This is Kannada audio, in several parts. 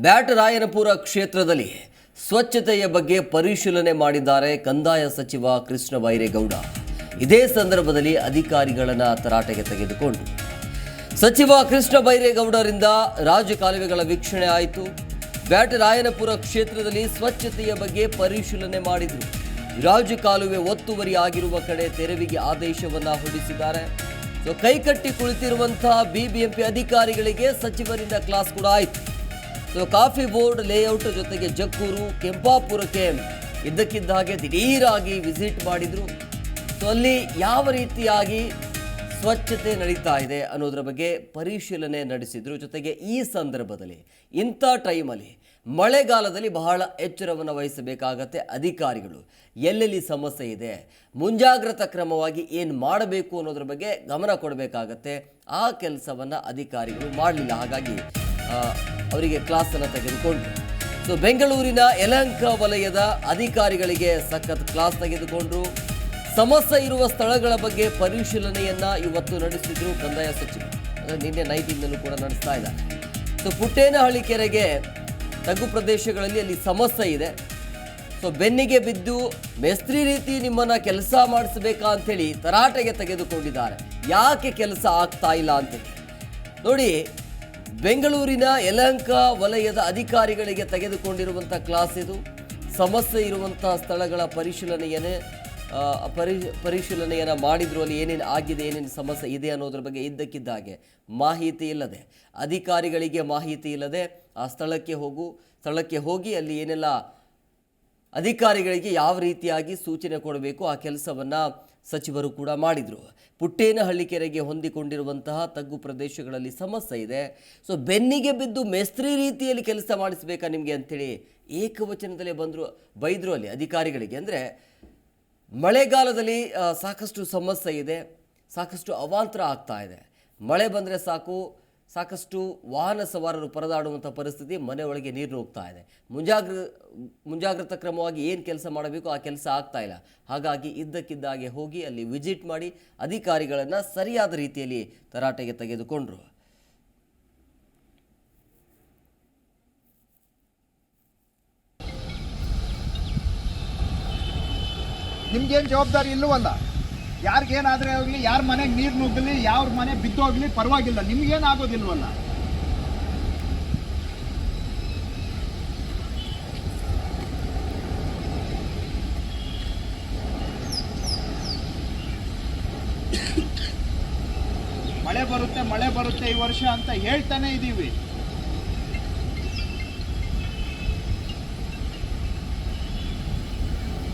ಬ್ಯಾಟರಾಯನಪುರ ಕ್ಷೇತ್ರದಲ್ಲಿ ಸ್ವಚ್ಛತೆಯ ಬಗ್ಗೆ ಪರಿಶೀಲನೆ ಮಾಡಿದ್ದಾರೆ ಕಂದಾಯ ಸಚಿವ ಕೃಷ್ಣ ಬೈರೇಗೌಡ. ಇದೇ ಸಂದರ್ಭದಲ್ಲಿ ಅಧಿಕಾರಿಗಳನ್ನು ತರಾಟೆಗೆ ತೆಗೆದುಕೊಂಡು. ಸಚಿವ ಕೃಷ್ಣ ಬೈರೇಗೌಡರಿಂದ ರಾಜಕಾಲುವೆಗಳ ವೀಕ್ಷಣೆ ಆಯಿತು. ಬ್ಯಾಟರಾಯನಪುರ ಕ್ಷೇತ್ರದಲ್ಲಿ ಸ್ವಚ್ಛತೆಯ ಬಗ್ಗೆ ಪರಿಶೀಲನೆ ಮಾಡಿದರು. ರಾಜಕಾಲುವೆ ಒತ್ತುವರಿ ಆಗಿರುವ ಕಡೆ ತೆರವಿಗೆ ಆದೇಶವನ್ನು ಹೊರಡಿಸಿದ್ದಾರೆ. ಸೊ, ಕೈಕಟ್ಟಿ ಕುಳಿತಿರುವಂತಹ ಬಿಬಿಎಂಪಿ ಅಧಿಕಾರಿಗಳಿಗೆ ಸಚಿವರಿಂದ ಕ್ಲಾಸ್ ಕೂಡ ಆಯಿತು. ಸೊ ಕಾಫಿ ಬೋರ್ಡ್ ಲೇಔಟ್ ಜೊತೆಗೆ ಜಕ್ಕೂರು, ಕೆಂಪಾಪುರಕ್ಕೆ ಇದ್ದಕ್ಕಿದ್ದ ಹಾಗೆ ದಿಢೀರಾಗಿ ವಿಸಿಟ್ ಮಾಡಿದ್ರು. ಸೊ ಅಲ್ಲಿ ಯಾವ ರೀತಿಯಾಗಿ ಸ್ವಚ್ಛತೆ ನಡೀತಾ ಇದೆ ಅನ್ನೋದ್ರ ಬಗ್ಗೆ ಪರಿಶೀಲನೆ ನಡೆಸಿದ್ರು. ಜೊತೆಗೆ ಈ ಸಂದರ್ಭದಲ್ಲಿ, ಇಂಥ ಟೈಮಲ್ಲಿ ಮಳೆಗಾಲದಲ್ಲಿ ಬಹಳ ಎಚ್ಚರವನ್ನು ವಹಿಸಬೇಕಾಗತ್ತೆ ಅಧಿಕಾರಿಗಳು. ಎಲ್ಲೆಲ್ಲಿ ಸಮಸ್ಯೆ ಇದೆ, ಮುಂಜಾಗ್ರತಾ ಕ್ರಮವಾಗಿ ಏನು ಮಾಡಬೇಕು ಅನ್ನೋದ್ರ ಬಗ್ಗೆ ಗಮನ ಕೊಡಬೇಕಾಗತ್ತೆ. ಆ ಕೆಲಸವನ್ನು ಅಧಿಕಾರಿಗಳು ಮಾಡಲಿಲ್ಲ. ಹಾಗಾಗಿ ಅವರಿಗೆ ಕ್ಲಾಸನ್ನು ತೆಗೆದುಕೊಂಡ್ರು. ಸೊ ಬೆಂಗಳೂರಿನ ಯಲಹಂಕ ವಲಯದ ಅಧಿಕಾರಿಗಳಿಗೆ ಸಖತ್ ಕ್ಲಾಸ್ ತೆಗೆದುಕೊಂಡ್ರು. ಸಮಸ್ಯೆ ಇರುವ ಸ್ಥಳಗಳ ಬಗ್ಗೆ ಪರಿಶೀಲನೆಯನ್ನ ಇವತ್ತು ನಡೆಸಿದ್ರು ಕಂದಾಯ ಸಚಿವರು ಅಂದರೆ ನಿನ್ನೆ ನೈಟಿಂದಲೂ ಕೂಡ ನಡೆಸ್ತಾ ಇದ್ದಾರೆ. ಸೊ ಪುಟ್ಟೇನಹಳ್ಳಿ ಕೆರೆಗೆ ತಗ್ಗು ಪ್ರದೇಶಗಳಲ್ಲಿ ಅಲ್ಲಿ ಸಮಸ್ಯೆ ಇದೆ. ಸೊ ಬೆನ್ನಿಗೆ ಬಿದ್ದು ಮೇಸ್ತ್ರಿ ರೀತಿ ನಿಮ್ಮನ್ನ ಕೆಲಸ ಮಾಡಿಸ್ಬೇಕಾ ಅಂತೇಳಿ ತರಾಟೆಗೆ ತೆಗೆದುಕೊಂಡಿದ್ದಾರೆ. ಯಾಕೆ ಕೆಲಸ ಆಗ್ತಾ ಇಲ್ಲ ಅಂತೇಳಿ. ನೋಡಿ ಬೆಂಗಳೂರಿನ ಯಲಹಂಕ ವಲಯದ ಅಧಿಕಾರಿಗಳಿಗೆ ತೆಗೆದುಕೊಂಡಿರುವಂಥ ಕ್ಲಾಸ್ ಇದು. ಸಮಸ್ಯೆ ಇರುವಂಥ ಸ್ಥಳಗಳ ಪರಿಶೀಲನೆಯನ್ನೇ ಪರಿ, ಪರಿಶೀಲನೆಯನ್ನು ಮಾಡಿದ್ರು ಅಲ್ಲಿ ಏನೇನು ಆಗಿದೆ, ಏನೇನು ಸಮಸ್ಯೆ ಇದೆ ಅನ್ನೋದ್ರ ಬಗ್ಗೆ ಇದ್ದಕ್ಕಿದ್ದ ಹಾಗೆ ಮಾಹಿತಿ ಇಲ್ಲದೆ, ಅಧಿಕಾರಿಗಳಿಗೆ ಮಾಹಿತಿ ಇಲ್ಲದೆ ಆ ಸ್ಥಳಕ್ಕೆ ಹೋಗು, ಸ್ಥಳಕ್ಕೆ ಹೋಗಿ ಅಲ್ಲಿ ಏನೆಲ್ಲ ಅಧಿಕಾರಿಗಳಿಗೆ ಯಾವ ರೀತಿಯಾಗಿ ಸೂಚನೆ ಕೊಡಬೇಕು ಆ ಕೆಲಸವನ್ನು ಸಚಿವರು ಕೂಡ ಮಾಡಿದರು. ಪುಟ್ಟೇನಹಳ್ಳಿ ಕೆರೆಗೆ ಹೊಂದಿಕೊಂಡಿರುವಂತಹ ತಗ್ಗು ಪ್ರದೇಶಗಳಲ್ಲಿ ಸಮಸ್ಯೆ ಇದೆ. ಸೊ ಬೆನ್ನಿಗೆ ಬಿದ್ದು ಮೇಸ್ತ್ರಿ ರೀತಿಯಲ್ಲಿ ಕೆಲಸ ಮಾಡಿಸ್ಬೇಕಾ ನಿಮಗೆ ಅಂಥೇಳಿ ಏಕವಚನದಲ್ಲೇ ಬಂದರು, ಬೈದರು ಅಲ್ಲಿ ಅಧಿಕಾರಿಗಳಿಗೆ. ಅಂದರೆ ಮಳೆಗಾಲದಲ್ಲಿ ಸಾಕಷ್ಟು ಸಮಸ್ಯೆ ಇದೆ, ಸಾಕಷ್ಟು ಅವಾಂತರ ಆಗ್ತಾ ಇದೆ. ಮಳೆ ಬಂದರೆ ಸಾಕು ಸಾಕಷ್ಟು ವಾಹನ ಸವಾರರು ಪರದಾಡುವಂಥ ಪರಿಸ್ಥಿತಿ ಮನೆ ಒಳಗೆ ನೀರು ನುಗ್ತಾ ಇದೆ. ಮುಂಜಾಗ್ರ, ಮುಂಜಾಗ್ರತಾ ಕ್ರಮವಾಗಿ ಏನು ಕೆಲಸ ಮಾಡಬೇಕು ಆ ಕೆಲಸ ಆಗ್ತಾ ಇಲ್ಲ. ಹಾಗಾಗಿ ಇದ್ದಕ್ಕಿದ್ದಾಗೆ ಹೋಗಿ ಅಲ್ಲಿ ವಿಸಿಟ್ ಮಾಡಿ ಅಧಿಕಾರಿಗಳನ್ನು ಸರಿಯಾದ ರೀತಿಯಲ್ಲಿ ತರಾಟೆಗೆ ತೆಗೆದುಕೊಂಡರು. ನಿಮ್ಗೇನು ಜವಾಬ್ದಾರಿ ಇಲ್ಲವಲ್ಲ? ಯಾರಿಗೇನಾದ್ರೆ ಹೋಗ್ಲಿ ಯಾರ ಮನೆಗೆ ನೀರು ನುಗ್ಗಲಿ, ಯಾರ ಮನೆ ಬಿದ್ದೋಗ್ಲಿ ಪರವಾಗಿಲ್ಲ. ನಿಮ್ಗೇನು ಆಗೋದಿಲ್ವಲ್ಲ ಮಳೆ ಬರುತ್ತೆ ಮಳೆ ಬರುತ್ತೆ ಈ ವರ್ಷ ಅಂತ ಹೇಳ್ತಾನೆ ಇದ್ದೀವಿ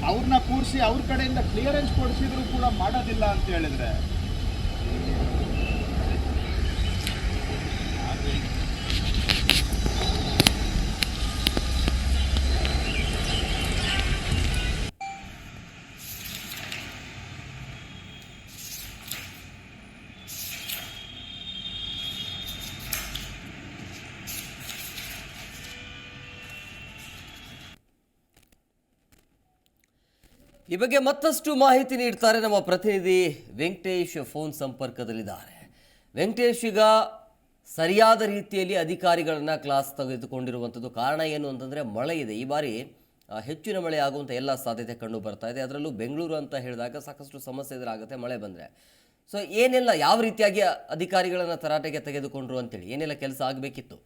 ಅವ್ರನ್ನ ಕೂರಿಸಿ ಅವ್ರ ಕಡೆಯಿಂದ ಕ್ಲಿಯರೆನ್ಸ್ ಕೊಡಿಸಿದ್ರು ಕೂಡ ಮಾಡೋದಿಲ್ಲ ಅಂತ ಹೇಳಿದ್ರೆ ಈ ಬಗ್ಗೆ ಮತ್ತಷ್ಟು ಮಾಹಿತಿ ನೀಡ್ತಾರೆ ನಮ್ಮ ಪ್ರತಿನಿಧಿ ವೆಂಕಟೇಶ್ ಫೋನ್ ಸಂಪರ್ಕದಲ್ಲಿದ್ದಾರೆ. ವೆಂಕಟೇಶ್, ಈಗ ಸರಿಯಾದ ರೀತಿಯಲ್ಲಿ ಅಧಿಕಾರಿಗಳನ್ನ ಕ್ಲಾಸ್ ತೆಗೆದುಕೊಂಡಿರುವಂಥದ್ದು ಕಾರಣ ಏನು ಅಂತಂದರೆ ಮಳೆ ಇದೆ. ಈ ಬಾರಿ ಹೆಚ್ಚಿನ ಮಳೆ ಆಗುವಂಥ ಎಲ್ಲ ಸಾಧ್ಯತೆ ಕಂಡು ಬರ್ತಾ ಇದೆ. ಅದರಲ್ಲೂ ಬೆಂಗಳೂರು ಅಂತ ಹೇಳಿದಾಗ ಸಾಕಷ್ಟು ಸಮಸ್ಯೆ ಎದುರಾಗುತ್ತೆ, ಮಳೆ ಬಂದರೆ. ಸೊ ಏನೆಲ್ಲ ಯಾವ ರೀತಿಯಾಗಿ ಅಧಿಕಾರಿಗಳನ್ನು ತರಾಟೆಗೆ ತೆಗೆದುಕೊಂಡ್ರು ಅಂತೇಳಿ, ಏನೆಲ್ಲ ಕೆಲಸ ಆಗಬೇಕಿತ್ತು?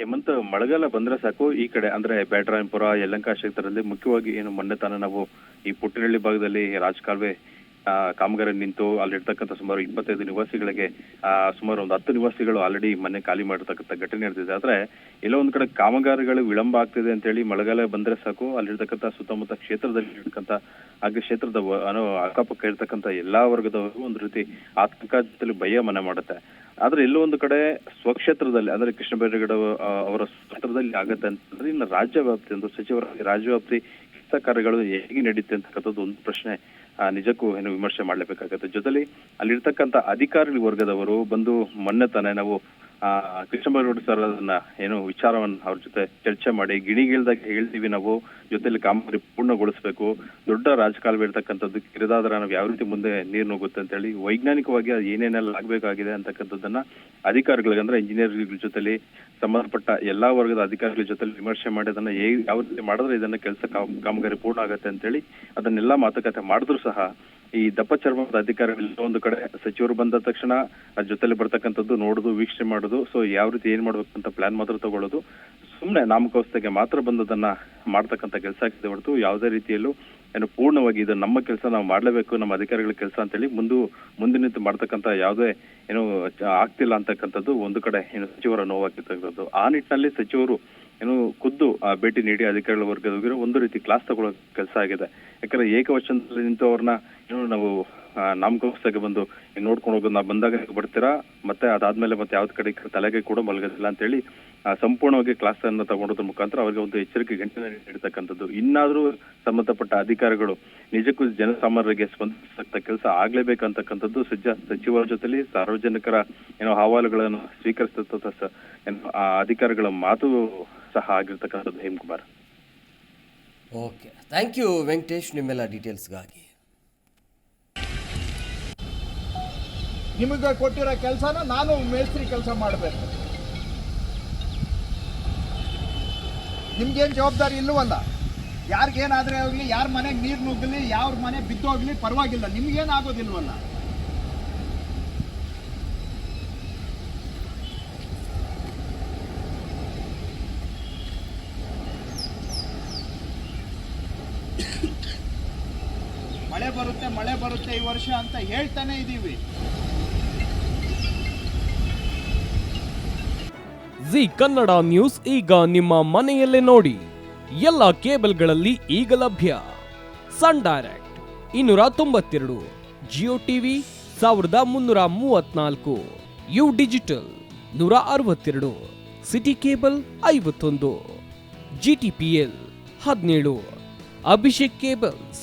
ಹೇಮಂತ್, ಮಳೆಗಾಲ ಬಂದ್ರೆ ಸಾಕು. ಈ ಕಡೆ ಅಂದ್ರೆ ಬ್ಯಾಟರಾಯನಪುರ ಯಲ್ಲಂಕಾ ಕ್ಷೇತ್ರದಲ್ಲಿ ಮುಖ್ಯವಾಗಿ ಏನು ಮೊನ್ನೆ ತಾನೇ ನಾವು ಈ ಪುಟ್ಟಿನಹಳ್ಳಿ ಭಾಗದಲ್ಲಿ ರಾಜಕಾಲುವೆ ಕಾಮಗಾರಿ ನಿಂತು ಅಲ್ಲಿರ್ತಕ್ಕಂಥ ಸುಮಾರು ಇಪ್ಪತ್ತೈದು ನಿವಾಸಿಗಳಿಗೆ ಸುಮಾರು ಒಂದು ಹತ್ತು ನಿವಾಸಿಗಳು ಆಲ್ರೆಡಿ ಮನೆ ಖಾಲಿ ಮಾಡಿರ್ತಕ್ಕಂಥ ಘಟನೆ ನಡೆದಿದೆ. ಆದ್ರೆ ಎಲ್ಲೋ ಒಂದ್ ಕಡೆ ಕಾಮಗಾರಿಗಳು ವಿಳಂಬ ಆಗ್ತಿದೆ ಅಂತೇಳಿ ಮಳೆಗಾಲ ಬಂದ್ರೆ ಸಾಕು. ಅಲ್ಲಿರ್ತಕ್ಕಂಥ ಸುತ್ತಮುತ್ತ ಕ್ಷೇತ್ರದಲ್ಲಿ ಇರ್ತಕ್ಕಂಥ, ಹಾಗೆ ಕ್ಷೇತ್ರದ ಅಕ್ಕಪಕ್ಕ ಇರ್ತಕ್ಕಂಥ ಎಲ್ಲಾ ವರ್ಗದವರು ಒಂದು ರೀತಿ ಆತಂಕ ಭಯ ಮನೆ ಮಾಡುತ್ತೆ. ಆದ್ರೆ ಎಲ್ಲೋ ಒಂದು ಕಡೆ ಸ್ವಕ್ಷೇತ್ರದಲ್ಲಿ, ಅಂದ್ರೆ ಕೃಷ್ಣ ಬೈರೇಗೌಡ ಅವ- ಅವರ ಕ್ಷೇತ್ರದಲ್ಲಿ ಆಗತ್ತೆ ಅಂತಂದ್ರೆ ಇನ್ನು ರಾಜ್ಯ ವ್ಯಾಪ್ತಿ ಒಂದು ಸಚಿವರ ರಾಜ್ಯ ವ್ಯಾಪ್ತಿ ಕೆಲಸ ಕಾರ್ಯಗಳು ಹೇಗೆ ನಡೀತೆ ಅಂತಕ್ಕಂಥದ್ದು ಒಂದು ಪ್ರಶ್ನೆ ನಿಜಕ್ಕೂ ಏನು ವಿಮರ್ಶೆ ಮಾಡಲೇಬೇಕಾಗತ್ತೆ. ಜೊತೆಲಿ ಅಲ್ಲಿರ್ತಕ್ಕಂಥ ಅಧಿಕಾರಿ ವರ್ಗದವರು ಬಂದು ಮೊನ್ನೆ ತಾನೇ ನಾವು ಆ ಕೃಷ್ಣಬೈರೇಗೌಡ ಸರ್ ಅದನ್ನ ಏನು ವಿಚಾರವನ್ನ ಅವ್ರ ಜೊತೆ ಚರ್ಚೆ ಮಾಡಿ, ಗಿಣಿಗಿಳ್ದಾಗ ಹೇಳ್ತೀವಿ ನಾವು, ಜೊತೆಲಿ ಕಾಮಗಾರಿ ಪೂರ್ಣಗೊಳಿಸಬೇಕು, ದೊಡ್ಡ ರಾಜಕಾಲುವೆ ಇರ್ತಕ್ಕಂಥದ್ದು ಕಿರಿದಾದ್ರೆ ನಾವು ಯಾವ ರೀತಿ ಮುಂದೆ ನೀರು ನುಗ್ಗುತ್ತೆ ಅಂತ ಹೇಳಿ ವೈಜ್ಞಾನಿಕವಾಗಿ ಅದು ಏನೇನೆಲ್ಲ ಆಗ್ಬೇಕಾಗಿದೆ ಅಂತಕ್ಕಂಥದ್ದನ್ನ ಅಧಿಕಾರಿಗಳಿಗೆ ಅಂದ್ರೆ ಇಂಜಿನಿಯರ್ಗಳ ಜೊತೆಲಿ, ಸಂಬಂಧಪಟ್ಟ ಎಲ್ಲಾ ವರ್ಗದ ಅಧಿಕಾರಿಗಳ ಜೊತೆಲಿ ವಿಮರ್ಶೆ ಮಾಡಿ ಅದನ್ನ ಯಾವ ರೀತಿ ಮಾಡಿದ್ರೆ ಇದನ್ನ ಕೆಲಸ ಕಾಮಗಾರಿ ಪೂರ್ಣ ಆಗತ್ತೆ ಅಂತೇಳಿ, ಅದನ್ನೆಲ್ಲ ಮಾತುಕತೆ ಮಾಡಿದ್ರು ಸಹ ಈ ದಪ್ಪ ಚರ್ಮದ ಅಧಿಕಾರಿಗಳು ಒಂದು ಕಡೆ ಸಚಿವರು ಬಂದ ತಕ್ಷಣ ಜೊತೆಲಿ ಬರ್ತಕ್ಕಂಥದ್ದು ನೋಡುದು, ವೀಕ್ಷಣೆ ಮಾಡುದು. ಸೊ ಯಾವ ರೀತಿ ಏನ್ ಮಾಡ್ಬೇಕು ಅಂತ ಪ್ಲಾನ್ ಮಾತ್ರ ತಗೊಳ್ಳೋದು. ಸುಮ್ಮನೆ ನಾಮಕಾವಸ್ಥೆಗೆ ಮಾತ್ರ ಬಂದದನ್ನ ಮಾಡ್ತಕ್ಕಂಥ ಕೆಲಸ ಆಗಿದೆ ಹೊರತು ಯಾವುದೇ ರೀತಿಯಲ್ಲೂ ಏನು ಪೂರ್ಣವಾಗಿ ಇದು ನಮ್ಮ ಕೆಲಸ, ನಾವು ಮಾಡಲೇಬೇಕು, ನಮ್ಮ ಅಧಿಕಾರಿಗಳ ಕೆಲಸ ಅಂತೇಳಿ ಮುಂದು, ಮುಂದೆ ನಿಂತು ಮಾಡ್ತಕ್ಕಂಥ ಯಾವುದೇ ಏನು ಆಗ್ತಿಲ್ಲ ಅಂತಕ್ಕಂಥದ್ದು ಒಂದು ಕಡೆ ಏನು ಸಚಿವರ ನೋವಾಗಿರ್ತಕ್ಕಂಥದ್ದು ಆ ನಿಟ್ಟಿನಲ್ಲಿ ಸಚಿವರು ಏನು ಖುದ್ದು ಆ ಭೇಟಿ ನೀಡಿ ಅಧಿಕಾರಿಗಳ ವರ್ಗದವರಿಗೆ ಒಂದು ರೀತಿ ಕ್ಲಾಸ್ ತಗೊಳ್ಳೋ ಕೆಲಸ ಆಗಿದೆ. ಯಾಕಂದ್ರೆ ಏಕವಚನದಲ್ಲಿ ನಿಂತು ಅವ್ರನ್ನ ಏನು ನಾವು ಆ, ಬಂದು ನೋಡ್ಕೊಂಡು ಹೋಗೋದು ನಾವು ಬಂದಾಗ ಬರ್ತೀರಾ? ಮತ್ತೆ ಅದಾದ್ಮೇಲೆ ಮತ್ತೆ ಯಾವ್ದು ಕಡೆ ತಲೆಗೆ ಕೂಡ ಮಲಗೋದಿಲ್ಲ ಅಂತೇಳಿ ಆ, ಸಂಪೂರ್ಣವಾಗಿ ಕ್ಲಾಸ್ ಅನ್ನು ತಗೊಂಡೋದ್ರ ಮುಖಾಂತರ ಅವರಿಗೆ ಒಂದು ಎಚ್ಚರಿಕೆ ಗಂಟೆ ನೀಡತಕ್ಕಂಥದ್ದು ಇನ್ನಾದ್ರೂ ಸಂಬಂಧಪಟ್ಟ ಅಧಿಕಾರಿಗಳು ನಿಜಕ್ಕೂ ಜನಸಾಮಾನ್ಯರಿಗೆ ಸ್ಪಂದಿಸತಕ್ಕ ಕೆಲಸ ಆಗ್ಲೇಬೇಕಂತಕ್ಕಂಥದ್ದು ಸಜ್ಜ ಸಚಿವರ ಜೊತೆಲಿ ಸಾರ್ವಜನಿಕರ ಏನೋ ಅಹವಾಲುಗಳನ್ನು ಸ್ವೀಕರಿಸತಕ್ಕ ಸ- ಏನು ಆ ಅಧಿಕಾರಿಗಳ ಮಾತು ಸಹ ಆಗಿರ್ತಕ್ಕಂಥದ್ದು Hemakumar. Okay. Thank you Venkatesh ನಿಮ್ಮೆಲ್ಲ ಡೀಟೇಲ್ಸ್ಗಾಗಿ ನಿಮಗೆ ಕೊಟ್ಟಿರೋ ಕೆಲಸನ ನಾನು ಮೇಸ್ತ್ರಿ ಕೆಲಸ ಮಾಡಬೇಕು. ನಿಮ್ಗೇನು ಜವಾಬ್ದಾರಿ ಇಲ್ಲವಲ್ಲ ಯಾರಿಗೇನಾದರೆ ಆಗಲಿ ಯಾರ ಮನೆಗೆ ನೀರು ನುಗ್ಗಲಿ ಯಾರ ಮನೆ ಬಿದ್ದೋಗಲಿ ಪರವಾಗಿಲ್ಲ. ನಿಮ್ಗೇನು ಆಗೋದಿಲ್ವಲ್ಲ ಬರುತ್ತೆ, ಮಳೆ ಬರುತ್ತೆ ಈ ವರ್ಷ ಅಂತ ಹೇಳ್ತಾನೆ ಇದ್ದೀವಿ ಜಿ ಕನ್ನಡ ನ್ಯೂಸ್ ಈಗ ನಿಮ್ಮ ಮನೆಯಲ್ಲೇ ನೋಡಿ. ಎಲ್ಲ ಕೇಬಲ್ಗಳಲ್ಲಿ ಈಗ ಲಭ್ಯ. ಸನ್ ಡೈರೆಕ್ಟ್ ಇನ್ನೂರ ತೊಂಬತ್ತೆರಡು, ಜಿಯೋ ಟಿವಿ ಸಾವಿರದ ಮುನ್ನೂರ ಮೂವತ್ನಾಲ್ಕು, ಯು ಡಿಜಿಟಲ್ ನೂರ ಅರವತ್ತೆರಡು, ಸಿಟಿ ಕೇಬಲ್ ಐವತ್ತೊಂದು, ಜಿ ಟಿ ಪಿ ಎಲ್ ಹದಿನೇಳು, ಅಭಿಷೇಕ್ ಕೇಬಲ್ಸ್